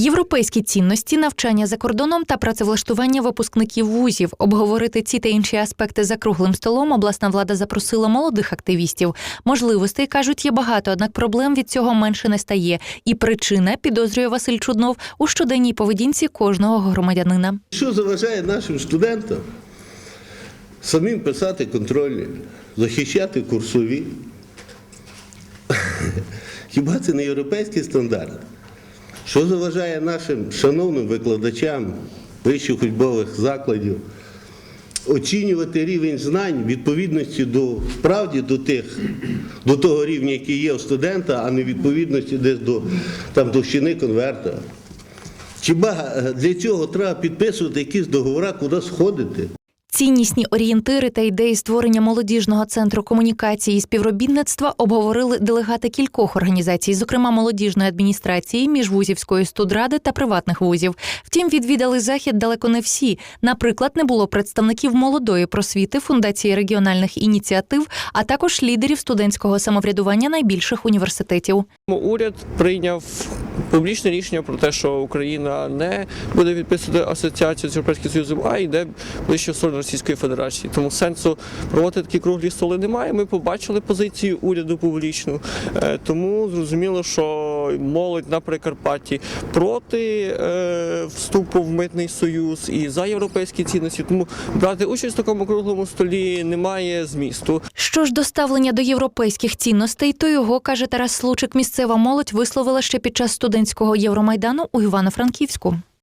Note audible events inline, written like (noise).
Європейські цінності, навчання за кордоном та працевлаштування випускників вузів. Обговорити ці та інші аспекти за круглим столом обласна влада запросила молодих активістів. Можливостей кажуть, є багато, однак проблем від цього менше не стає. І причина підозрює Василь Чуднов у щоденній поведінці кожного громадянина. Що заважає нашим студентам самим писати контрольні, захищати курсові? (laughs) Хіба це не європейський стандарт? Що заважає нашим шановним викладачам вищих учбових закладів оцінювати рівень знань відповідності до справді до тих, до того рівня, який є у студента, а не відповідності десь до там, товщини конверта? Е, для цього треба підписувати якісь договори, куди сходити? Ціннісні орієнтири та ідеї створення молодіжного центру комунікації і співробітництва обговорили делегати кількох організацій, зокрема молодіжної адміністрації, міжвузівської студради та приватних вузів. Втім, відвідали захід далеко не всі. Наприклад, не було представників молодої просвіти, фундації регіональних ініціатив, а також лідерів студентського самоврядування найбільших університетів. Уряд прийняв публічне рішення про те, що Україна не буде підписувати асоціацію з Європейським Союзом, а йде ближче в сторону Російської Федерації. Тому сенсу проводити такі круглі столи немає. Ми побачили позицію уряду публічну, Е, тому зрозуміло, що молодь на Прикарпатті проти е, вступу в митний союз і за європейські цінності. Тому брати участь в такому круглому столі немає змісту. Що ж до ставлення до європейських цінностей, то його каже Тарас Случик. Місцева молодь висловила ще під час студентського Євромайдану у Івано-Франківську.